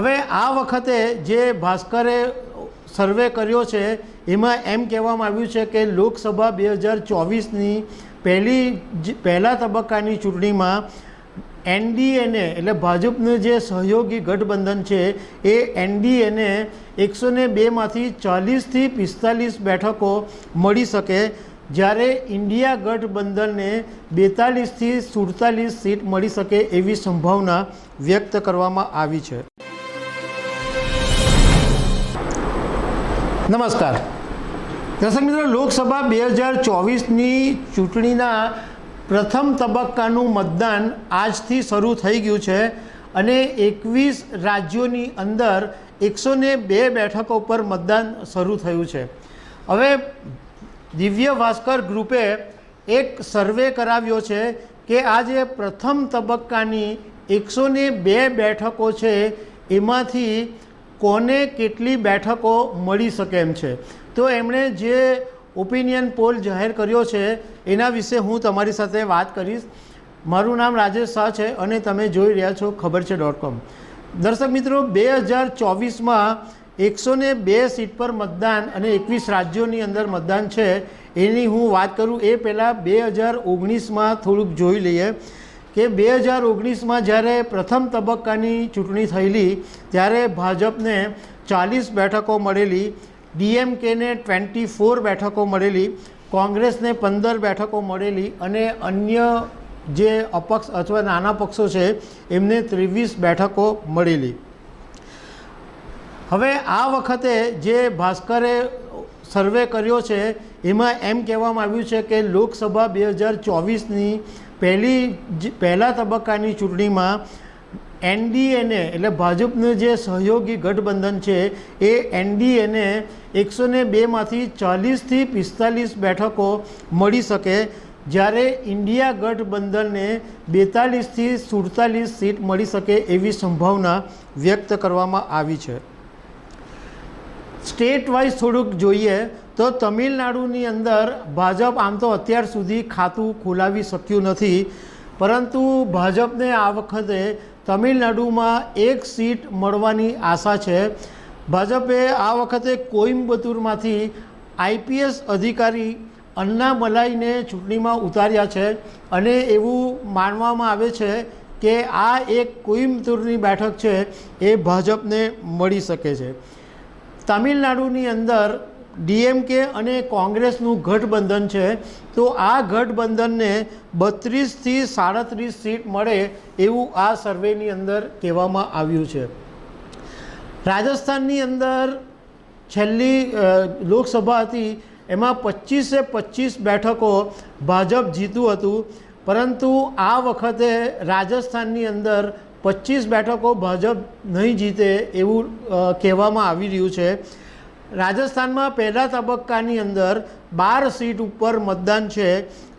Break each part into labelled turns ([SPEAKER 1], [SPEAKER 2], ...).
[SPEAKER 1] હવે આ વખતે જે ભાસ્કરે સર્વે કર્યો છે, એમાં એમ કહેવામાં આવ્યું છે કે લોકસભા બે હજાર ચોવીસની પહેલી પહેલા તબક્કાની ચૂંટણીમાં એનડીએને, એટલે ભાજપનું જે સહયોગી ગઠબંધન છે, એ એનડીએને એકસો ને બેમાંથી ચાલીસથી પિસ્તાલીસ બેઠકો મળી શકે જ્યારે ઇન્ડિયા ગઠબંધનને બેતાલીસથી સુડતાલીસ સીટ મળી શકે એવી સંભાવના વ્યક્ત કરવામાં આવી છે. નમસ્કાર. દર્શક મિત્રો, લોકસભા બે હજાર ચોવીસની ચૂંટણીના પ્રથમ તબક્કાનું મતદાન આજથી શરૂ થઈ ગયું છે અને એકવીસ રાજ્યોની અંદર એકસો ને બે બેઠકો પર મતદાન શરૂ થયું છે. હવે દિવ્ય ભાસ્કર ગ્રુપે એક સર્વે કરાવ્યો છે કે આ જે પ્રથમ તબક્કાની એકસો ને બે બેઠકો છે, એમાંથી કોને કેટલી બેઠકો મળી શકે એમ છે. તો એમણે જે ઓપિનિયન પોલ જાહેર કર્યો છે, એના વિશે હું તમારી સાથે વાત કરીશ. મારું નામ રાજેશ શાહ છે અને તમે જોઈ રહ્યા છો ખબર છે ડોટ કોમ દર્શક મિત્રો, બે હજાર ચોવીસમાં એકસો ને બે સીટ પર મતદાન અને એકવીસ રાજ્યોની અંદર મતદાન છે, એની હું વાત કરું એ પહેલાં બે હજાર ઓગણીસમાં થોડુંક જોઈ લઈએ. કે બે હજાર ઓગણીસમાં જ્યારે પ્રથમ તબક્કાની ચૂંટણી થયેલી, ત્યારે ભાજપને ચાલીસ બેઠકો મળેલી, ડીએમકેને ટ્વેન્ટી ફોર બેઠકો મળેલી, કોંગ્રેસને પંદર બેઠકો મળેલી અને અન્ય જે અપક્ષ અથવા નાના પક્ષો છે, એમને ત્રેવીસ બેઠકો મળેલી. હવે આ વખતે જે ભાસ્કરે સર્વે કર્યો છે એમાં એમ કહેવામાં આવ્યું છે કે લોકસભા બે હજાર ચોવીસની પહેલી પહેલા તબક્કાની ચૂંટણીમાં એનડીએને, એટલે ભાજપનું જે સહયોગી ગઠબંધન છે, એ એનડીએને એકસો ને બેમાંથી ચાલીસથી પિસ્તાલીસ બેઠકો મળી શકે જ્યારે ઇન્ડિયા ગઠબંધનને બેતાલીસથી સુડતાલીસ સીટ મળી શકે એવી સંભાવના વ્યક્ત કરવામાં આવી છે. સ્ટેટ વાઇઝ થોડુંક જોઈએ તો તમિલનાડુની અંદર ભાજપ આમ તો અત્યાર સુધી ખાતું ખોલાવી શક્યું નથી, પરંતુ ભાજપને આ વખતે તમિલનાડુમાં એક સીટ મળવાની આશા છે. ભાજપે આ વખતે કોઇમ્બતુરમાંથી આઈપીએસ અધિકારી અન્નામલાઈને ચૂંટણીમાં ઉતાર્યા છે અને એવું માનવામાં આવે છે કે આ એક કોઇમ્બતુરની બેઠક છે એ ભાજપને મળી શકે છે. તમિલનાડુની અંદર ડીએમકે અને કોંગ્રેસનું ગઠબંધન છે, તો આ ગઠબંધનને બત્રીસથી સાડત્રીસ સીટ મળે એવું આ સર્વેની અંદર કહેવામાં આવ્યું છે. રાજસ્થાનની અંદર છેલ્લી લોકસભા હતી, એમાં પચીસે પચીસ બેઠકો ભાજપ જીતું હતું, પરંતુ આ વખતે રાજસ્થાનની અંદર પચીસ બેઠકો ભાજપ નહીં જીતે એવું કહેવામાં આવી રહ્યું છે. રાજસ્થાનમાં પહેલા તબક્કાની અંદર બાર સીટ ઉપર મતદાન છે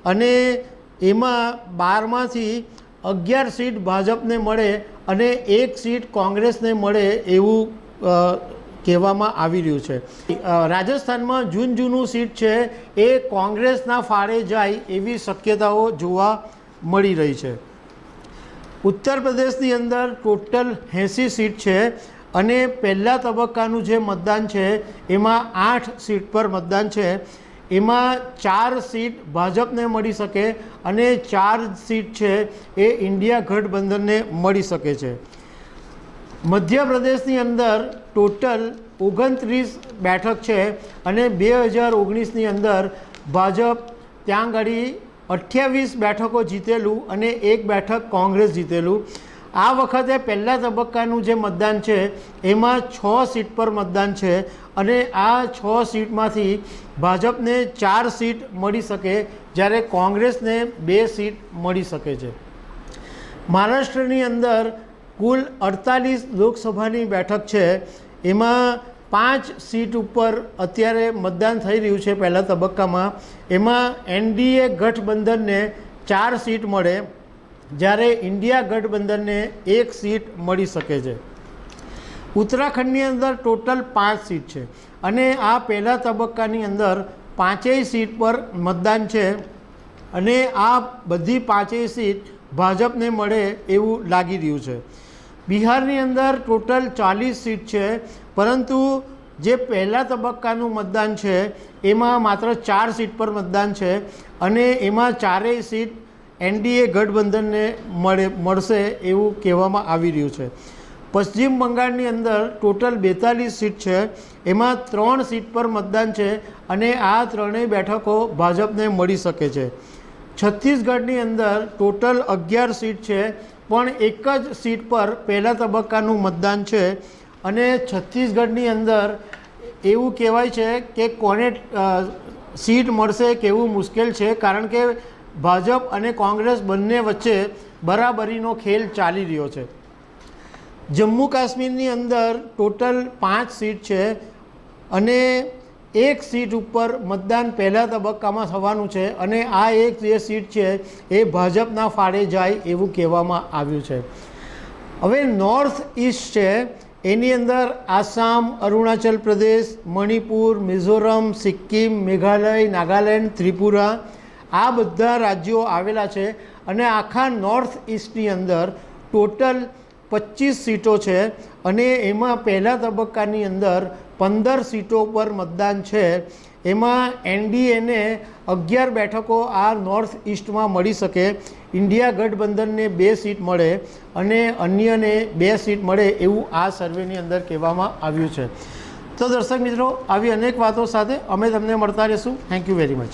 [SPEAKER 1] અને એમાં બારમાંથી અગિયાર સીટ ભાજપને મળે અને એક સીટ કોંગ્રેસને મળે એવું કહેવામાં આવી રહ્યું છે. રાજસ્થાનમાં જૂન જૂનું સીટ છે એ કોંગ્રેસના ફાળે જાય એવી શક્યતાઓ જોવા મળી રહી છે. ઉત્તર પ્રદેશની અંદર ટોટલ એંસી સીટ છે અને પહેલા તબક્કાનું જે મતદાન છે, એમાં આઠ સીટ પર મતદાન છે. એમાં ચાર સીટ ભાજપને મળી શકે અને ચાર સીટ છે એ ઇન્ડિયા ગઠબંધનને મળી શકે છે. મધ્યપ્રદેશની અંદર ટોટલ ઓગણત્રીસ બેઠક છે અને બે હજાર ઓગણીસની અંદર ભાજપ ત્યાં આગળ અઠ્યાવીસ બેઠકો જીતેલું અને એક બેઠક કોંગ્રેસ જીતેલું. આ વખતે પહેલા તબક્કાનું જે મતદાન છે, એમાં છ સીટ પર મતદાન છે અને આ છ સીટમાંથી ભાજપને ચાર સીટ મળી શકે જ્યારે કોંગ્રેસને બે સીટ મળી શકે છે. મહારાષ્ટ્રની અંદર કુલ અડતાલીસ લોકસભાની બેઠક છે. એમાં પાંચ સીટ ઉપર અત્યારે મતદાન થઈ રહ્યું છે પહેલા તબક્કામાં. એમાં એનડીએ ગઠબંધનને ચાર સીટ મળે, જ્યારે ઇન્ડિયા ગઠબંધનને એક સીટ મળી શકે છે. ઉત્તરાખંડની અંદર ટોટલ પાંચ સીટ છે અને આ પહેલા તબક્કાની અંદર પાંચેય સીટ પર મતદાન છે અને આ બધી પાંચેય સીટ ભાજપને મળે એવું લાગી રહ્યું છે. બિહારની અંદર ટોટલ ચાલીસ સીટ છે પરંતુ જે પહેલા તબક્કાનું મતદાન છે, એમાં માત્ર ચાર સીટ પર મતદાન છે અને એમાં ચારેય સીટ એનડીએ ગઠબંધનને મળે, મળશે એવું કહેવામાં આવી રહ્યું છે. પશ્ચિમ બંગાળની અંદર ટોટલ બેતાલીસ સીટ છે, એમાં ત્રણ સીટ પર મતદાન છે અને આ ત્રણેય બેઠકો ભાજપને મળી શકે છે. છત્તીસગઢની અંદર ટોટલ અગિયાર સીટ છે, પણ એક જ સીટ પર પહેલા તબક્કાનું મતદાન છે અને છત્તીસગઢની અંદર એવું કહેવાય છે કે કોને સીટ મળશે કેવું મુશ્કેલ છે, કારણ કે ભાજપ અને કોંગ્રેસ બંને વચ્ચે બરાબરીનો ખેલ ચાલી રહ્યો છે. જમ્મુ કાશ્મીરની અંદર ટોટલ પાંચ સીટ છે અને એક સીટ ઉપર મતદાન પહેલા તબક્કામાં થવાનું છે અને આ એક જે સીટ છે એ ભાજપના ફાળે જાય એવું કહેવામાં આવ્યું છે. હવે નોર્થ ઇસ્ટ છે એની અંદર આસામ, અરુણાચલ પ્રદેશ, મણિપુર, મિઝોરમ, સિક્કિમ, મેઘાલય, નાગાલેન્ડ, ત્રિપુરા આ બધા રાજ્યો આવેલા છે અને આખા નોર્થ ઇસ્ટની અંદર ટોટલ પચીસ સીટો છે અને એમાં પહેલા તબક્કાની અંદર પંદર સીટો પર મતદાન છે. એમાં એનડીએને અગિયાર બેઠકો આ નોર્થ ઇસ્ટમાં મળી શકે. ઇન્ડિયા ગઠબંધનને બે સીટ મળે અને અન્યને બે સીટ મળે એવું આ સર્વેની અંદર કહેવામાં આવ્યું છે. તો દર્શક મિત્રો, આવી અનેક વાતો સાથે અમે તમને મળતા રહીશું. Thank you very much